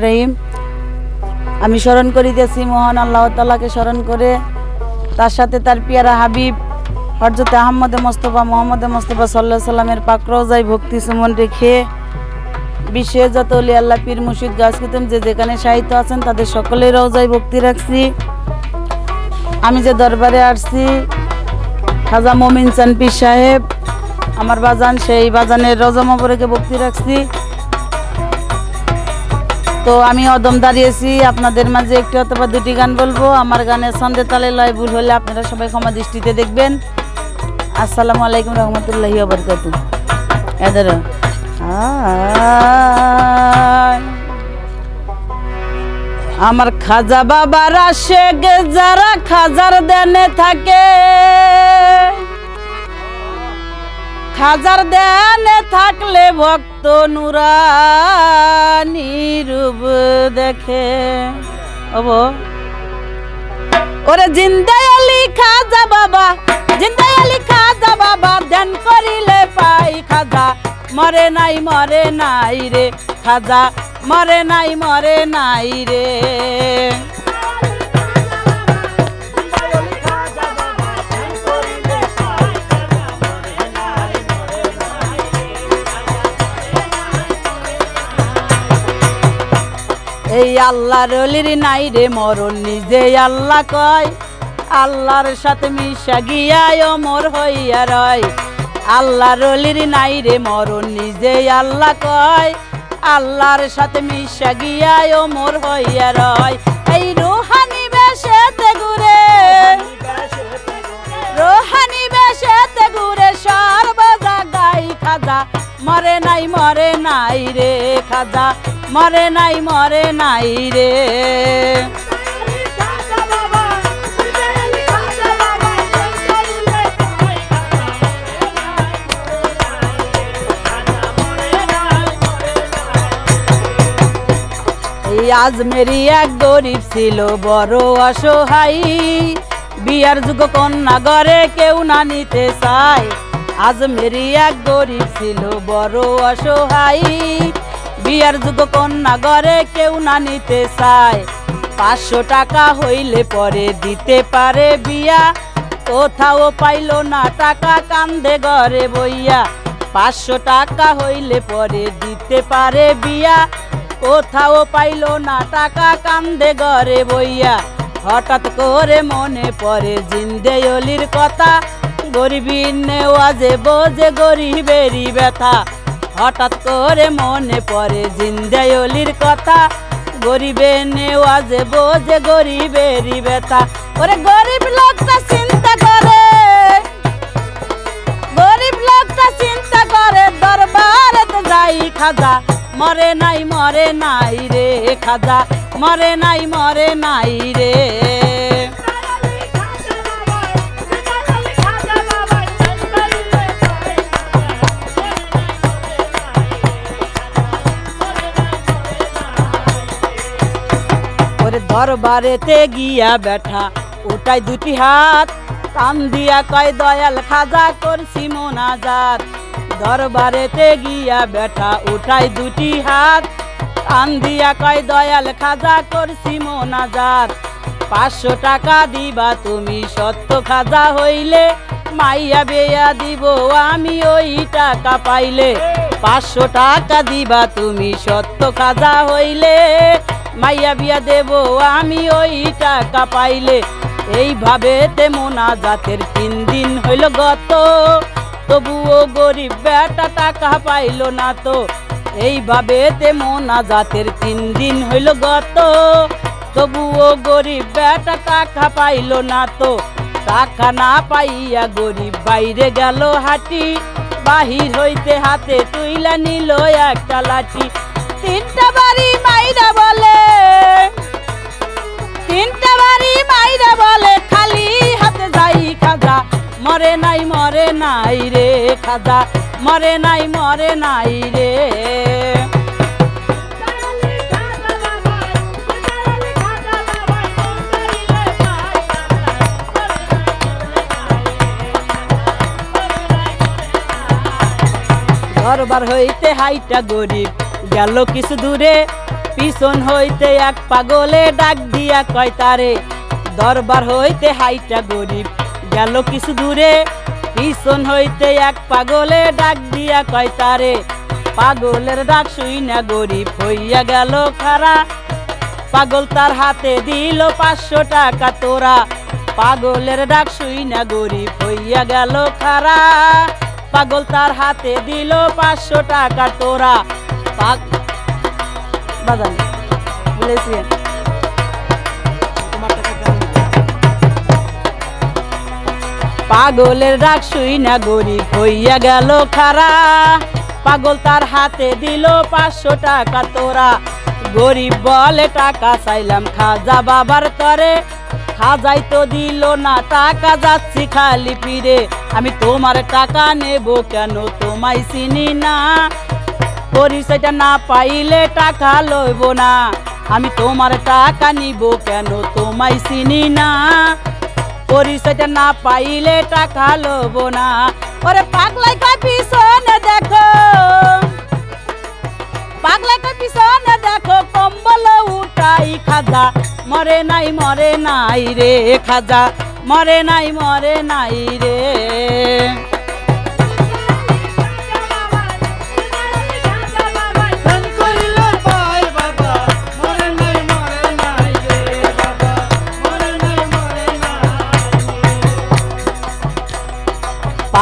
রহিম, আমি স্মরণ করিতেছি, মহান আল্লাহ তালাকে স্মরণ করে তার সাথে তার পিয়ারা হাবিব হরজতে আহমদে মোস্তফা, মোহাম্মদে মোস্তফা সাল্লাহ সাল্লামের পাকরজাই ভক্তি সুমন রেখে বিশ্বে যত অলি আল্লাহ পীর মুর্শিদ গাছ কুতুম যে যেখানে সাহিত্য আছেন, তাদের সকলের রওজায় ভক্তি রাখছি। আমি যে দরবারে আসছি, খাজা মমিন চান পীর সাহেব, আমার বাজান, সেই বাজানের রজা মবরকে ভক্তি রাখছি। তো আমি অদম দাঁড়িয়েছি। আপনাদের মাঝে একটি অথবা দুটি গান বলব। আমার গানের সন্দেহ তালে লয় ভুল হলে আপনারা সবাই ক্ষমা দৃষ্টিতে দেখবেন। আসসালামু আলাইকুম রহমতুল্লাহি বরকাতু এদের আমার খাজা বাবার আশেক, যারা খাজার দেনে থাকে খাজার দেনে থাকলে ভক্ত নুরানি রূপ দেখে। অব। ওরে জিন্দাই আলী খাজা বাবা জিন্দাই আলী খাজা বাবা, ধ্যান করিলে পাই খাজা। মরে নাই মরে নাই রে খাজা, মরে নাই মরে নাই রে। এই আল্লাহর অলির নাই রে মরণ নিজে আল্লাহ কয়। আল্লাহর সাথে মিশা গিয়ায় অমর হইয়া রয়। আল্লাহর অলির নাই রে মরণ নিজে আল্লাহ কয়। আল্লাহর সাথে মিশা গিয়ায় অমর হইয়া রয়। এই রুহানি বেশেতে ঘুরে। রোহানি বেশেতে ঘুরে সর্বদা গাই খাজা। মরে নাই মরে নাই রে খাজা। মরে নাই মরে নাই রে। আজমেরি এক গরিব ছিল, বড় অসহায়। বিয়ার যুগ কন্যা ঘরে কেউ না নিতে চায়। আজমেরি এক গরিব ছিল, বড় অসহায়। বিয়ার যুগ কন্যা ঘরে কেউ না নিতে চায়। পাঁচশো টাকা হইলে পরে দিতে পারে বিয়া। কোথাও পাইলো না টাকা, কান্দে ঘরে বইয়া। পাঁচশো টাকা হইলে পরে দিতে পারে বিয়া। কোথাও পাইলো না টাকা, কান্দে ঘরে বইয়া। হঠাৎ করে মনে পড়ে জিন্দে অলির কথা। গরিবী নেওয়াজে বোঝে গরিবেরই ব্যথা। হঠাৎ করে মনে পড়ে জিন্দে অলির কথা। গরিবে নেওয়াজে বোঝে গরিবেরই ব্যথা। ওরে গরিব লোকটা চিন্তা করে। গরিব লোকটা চিন্তা করে, দরবারে তো যাই খাজা। মরে নাই মরে নাই রে খাজা। মরে নাই মরে নাই রে দরবারেতে গিয়া বেঠা ওটাই দুটি হাত, কান দিয়া কয়, দয়াল খাজা করছি মোনাজাত। দরবারেতে গিয়া বেঠা উঠাই দুটি হাত, কান দিয়া কয়, দয়াল খাজা করছি মোনাজাত। পাঁচশো টাকা দিবা তুমি, সত্য খাজা হইলে, মাইয়া বেয়া দিব, আমি ওই টাকা পাইলে। পাঁচশো টাকা দিবা তুমি, সত্য খাজা হইলে মাইয়া বিয়া দেব, আমি ওই টাকা পাইলে এইভাবে তেমনা জাতের তিন দিন হইল গত। তবুও গরিব বেটা টাকা পাইলো না তো, এইভাবে তেমনা জাতের তিন দিন হইল গত। তবুও গরিব বেটা টাকা পাইলো না তো, টাকা না পাইয়া গরিব বাইরে গেল হাঁটি। বাহির হইতে হাতে তুইলা নিল একটা লাঠি তিনটা বাড়ি মাইরা বলে। তিনটা বাড়ি মাইরা বলে, খালি হাতে যাই খাজা। মরে নাই মরে নাই রে খাজা। মরে নাই মরে নাই রে। দরবার হইতে হাইটা গরিব। গেল কিছু দূরে, পিছন হইতে এক পাগলে ডাক দিয়া কয় তারে, দরবার হইতে হাইটা গরিব। গেল কিছু দূরে, পিছন হইতে এক পাগলে ডাক দিয়া কয় তারে, পাগলের ডাক শুই না গরিব। হইয়া গেল খারা, পাগল তার হাতে দিল পাঁচশো টাকা তোরা, পাগলের ডাক শুই না গরিব। হইয়া গেল খারা, পাগল তার হাতে দিল পাঁচশো টাকা তোরা পাগ বাজান বলেছি পাগলের ডাক শুই না গরিব হইয়া গেল খারা। পাগল তার হাতে দিল পাঁচশো টাকা তোরা। গরিব বলে টাকা চাইলাম, খাজা বাবার তরে। খাজাই তো দিল না টাকা, যাচ্ছি খালি ফিরে। আমি তোমার টাকা নেব কেন, তোমায় চিনি না। পরিচয়টা না পাইলে টাকা লইব না। আমি তোমার টাকা নিব কেন তোমায় চিনি না। পরিচয়টা না পাইলে টাকা লব না। ওরে পাগলাই কয় পিছনে দেখো। পাগলাই কয় পিছনে দেখো, কম্বল উঠাই খাজা। মরে নাই মরে নাই রে খাজা। মরে নাই মরে নাই রে।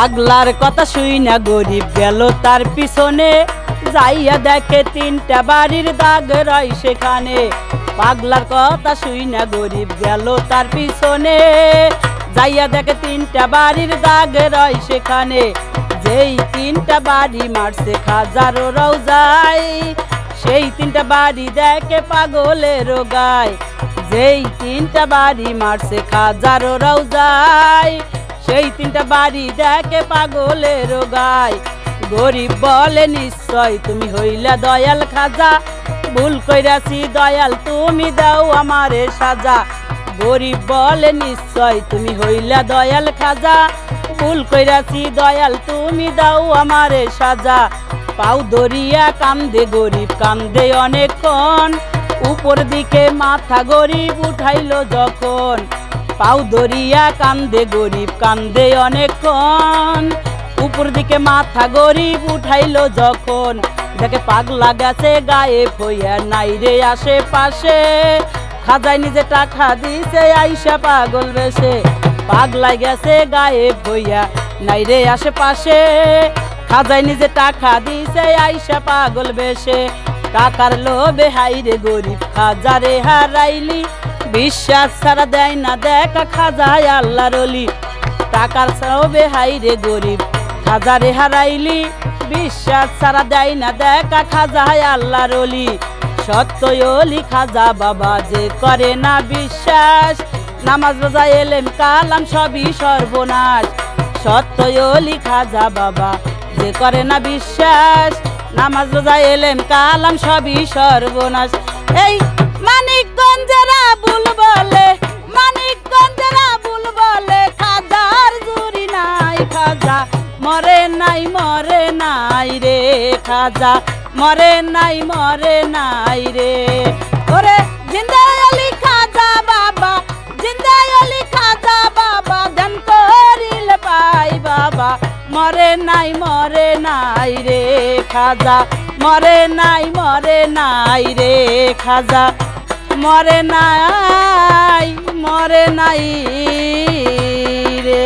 পাগলার কথা শুই না, গরিব গেল তার পিছনে। যাইয়া দেখে তিনটা বাড়ির দাগ রয় সেখানে। পাগলার কথা শুই না, গরিব গেল তার পিছনে। যাইয়া দেখে তিনটা বাড়ির দাগ রয় সেখানে। যেই তিনটা বাড়ি মারছে খাজারও রাও যায় সেই তিনটা বাড়ি দেখে পাগলের গায়। যেই তিনটা বাড়ি মারছে খাজারও রাও যায় সেই তিনটা বাড়ি দেখে পাগলের গায়। গরিব বলে, নিশ্চয় তুমি হইলা দয়াল খাজা। ভুল কইরাছি দয়াল, তুমি দাও আমারে সাজা। গরিব বলে, নিশ্চয় তুমি হইলা দয়াল খাজা। ভুল কইরাছি দয়াল, তুমি দাও আমারে সাজা। পাও দরিয়া কান্দে, গরিব কান্দে অনেকক্ষণ। উপর দিকে মাথা গরিব উঠাইলো যখন। পাও দরিয়া, কান্দে গরিব, কান্দে অনেকক্ষণ উপর দিকে মাথা গরিব উঠাইলো যখন। দেখে পাগলা গেছে, গায়ে ফইয়া নাই রে আশেপাশে। খাজাই নিজে টাকা দিছে, আইসা পাগল বেশে। পাগলা গেছে, গায়ে ভইয়া নাই রে আশেপাশে। খাজায় নিজে টাকা দিছে, আইসা পাগল বেশে। টাকার লোভে হাইরে গরিব, খাজারে হারাইলি। বিশ্বাস ছাড়া দেয় না, দেখা খাজায় আল্লাহ রলি টাকার লোভে হাইরে গরিব, খাজারে হারাইলি। বিশ্বাস ছাড়া দেয় না, দেখা খাজায় আল্লাহ রলি সত্যই খাজা বাবা যে করে না বিশ্বাস। নামাজ, রোজা, এলেম, কালাম সবই সর্বনাশ। সত্যই খাজা বাবা যে করে না বিশ্বাস। নামাজ, রোজা, এলেম, কালাম সবই সর্বনাশ। এই মানিকগঞ্জেরা ভুল বলে, মানিকগঞ্জেরা ভুল বলে খাজার জুরি নাই খাজা, মরে নাই মরে নাই রে খাজা, মরে নাই মরে নাই রে। ওরে জিন্দাই আলি খাজা বাবা জিন্দাই আলি খাজা বাবা, ধ্যান করিলে পাই বাবা, মরে নাই মরে নাই রে খাজা, মরে নাই মরে নাই রে খাজা। মরে নাই মরে নাই রে।